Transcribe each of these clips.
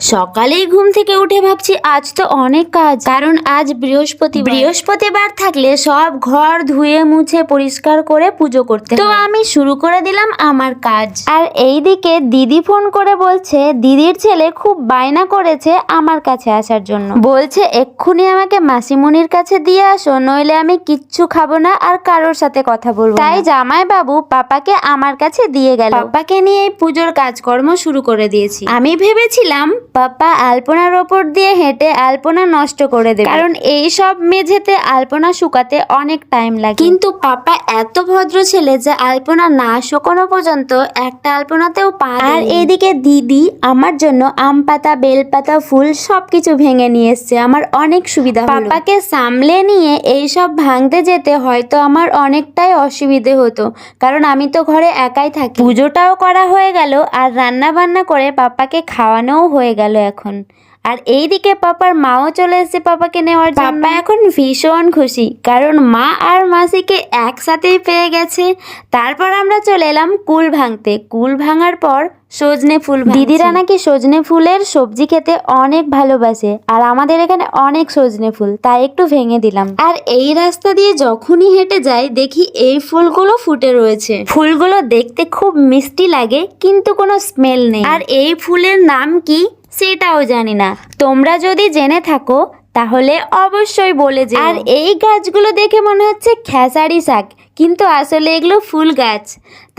সকালেই ঘুম থেকে উঠে ভাবছি আজ তো অনেক কাজ। কারণ আজ বৃহস্পতি বৃহস্পতিবার থাকলে সব ঘর ধুয়ে মুছে পরিষ্কার করে পুজো করতে তো আমি শুরু করে দিলাম আমার কাজ। আর এইদিকে দিদি ফোন করে বলছে দিদির ছেলে খুব বায়না করেছে আমার কাছে আসার জন্য। বলছে এক্ষুনি আমাকে মাসিমণির কাছে দিয়ে আসো নইলে আমি কিচ্ছু খাব না আর কারোর সাথে কথা বলব তাই জামাই বাবু পাপাকে আমার কাছে দিয়ে গেল। পাপাকে নিয়ে এই পুজোর কাজকর্ম শুরু করে দিয়েছি। আমি ভেবেছিলাম পাপা আলপনার ওপর দিয়ে হেঁটে আলপনা নষ্ট করে দেবে। কারণ এই সব মেঝেতে আলপনা শুকাতে অনেক টাইম লাগে। কিন্তু পাপা এত ভদ্র ছেলে যে আলপনা না শুকানো পর্যন্ত একটা আলপনাতেও পা আর এইদিকে দিদি আমার জন্য আম পাতা বেল পাতা ফুল সবকিছু ভেঙে নিয়ে এসছে। আমার অনেক সুবিধা পাপাকে সামলে নিয়ে এই সব ভাঙতে যেতে হয়তো আমার অনেকটাই অসুবিধে হতো। কারণ আমি তো ঘরে একাই থাকি। পুজোটাও করা হয়ে গেল আর রান্না বান্না করে পাপাকে খাওয়ানোও হয়ে গেল। এখন। আর এইদিকে পাপার মাও চলে এসেছে পাপাকে নেওয়ার জন্য। পাপা এখন ভীষণ খুশি কারণ মা আর মাসিকে একসাথেই পেয়ে গেছে। তারপর আমরা চলে এলাম কুল ভাঙতে। কুল ভাঙার পর সজনে ফুল দিদিরা নাকি সজনে ফুলের সবজি খেতে অনেক ভালোবাসে আর আমাদের এখানে অনেক সজনে ফুল তাই একটু ভেঙে দিলাম। আর এই রাস্তা দিয়ে যখনই হেঁটে যাই দেখি এই ফুলগুলো ফুটে রয়েছে। ফুলগুলো দেখতে খুব মিষ্টি লাগে কিন্তু কোনো স্মেল নেই। আর এই ফুলের নাম কি? সেটাও জানি না। তোমরা যদি জেনে থাকো, তাহলে অবশ্যই বলে যে আর এই গাছগুলো দেখে মনে হচ্ছে খেসারি শাক, কিন্তু আসলে এগুলো ফুল গাছ।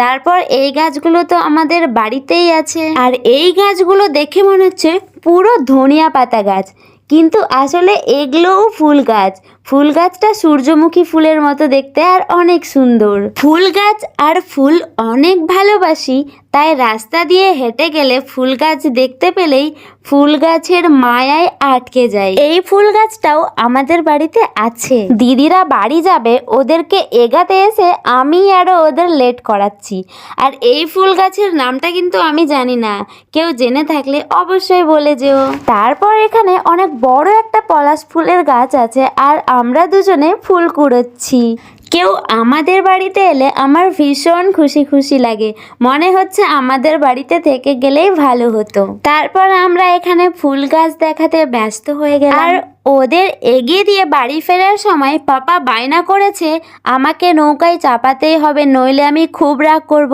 তারপর এই গাছগুলো তো আমাদের বাড়িতেই আছে। আর এই গাছগুলো দেখে মনে হচ্ছে পুরো ধনিয়া পাতা গাছ, কিন্তু আসলে এগুলোও ফুল গাছ। ফুল গাছটা সূর্যমুখী ফুলের মতো দেখতে আর অনেক সুন্দর। ফুল গাছ আর ফুল অনেক ভালোবাসি তাই রাস্তা দিয়ে হেঁটে গেলে ফুল গাছ দেখতে পেলেই ফুল গাছের মায়ায় আটকে যায়। এই ফুল গাছটাও আমাদের বাড়িতে আছে। দিদিরা বাড়ি যাবে, ওদেরকে এগাতে এসে আমি আরও ওদের লেট করাচ্ছি। আর এই ফুল গাছের নামটা কিন্তু আমি জানি না। কেউ জেনে থাকলে অবশ্যই বলে যেও। তারপর এখানে অনেক বড় একটা পলাশ ফুলের গাছ আছে, আর আমরা দুজনে ফুল কুড়োচ্ছি। কেউ আমাদের বাড়িতে এলে আমার ভীষণ খুশি খুশি লাগে। মনে হচ্ছে আমাদের বাড়িতে থেকে গেলেই ভালো হতো। তারপর আমরা এখানে ফুল গাছ দেখাতে ব্যস্ত হয়ে গেলাম। আর ওদের এগিয়ে দিয়ে বাড়ি ফেরার সময় পাপা বায়না করেছে আমাকে নৌকায় চাপাতেই হবে নইলে আমি খুব রাগ করব।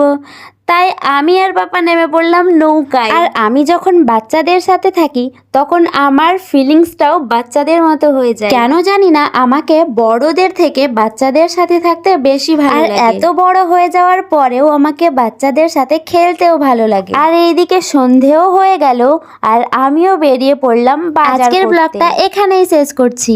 তাই আমি আর পাপা নেমে পড়লাম নৌকায়। আর আমি যখন বাচ্চাদের সাথে থাকি তখন আমার ফিলিংসটাও বাচ্চাদের মতো হয়ে যায়। কেন জানি না আমাকে বড়দের থেকে বাচ্চাদের সাথে থাকতে বেশি ভালো লাগে। এত বড় হয়ে যাওয়ার পরেও আমাকে বাচ্চাদের সাথে খেলতেও ভালো লাগে। আর এইদিকে সন্ধেও হয়ে গেল আর আমিও বেরিয়ে পড়লাম আজকের ব্লগটা এখানেই শেষ করছি।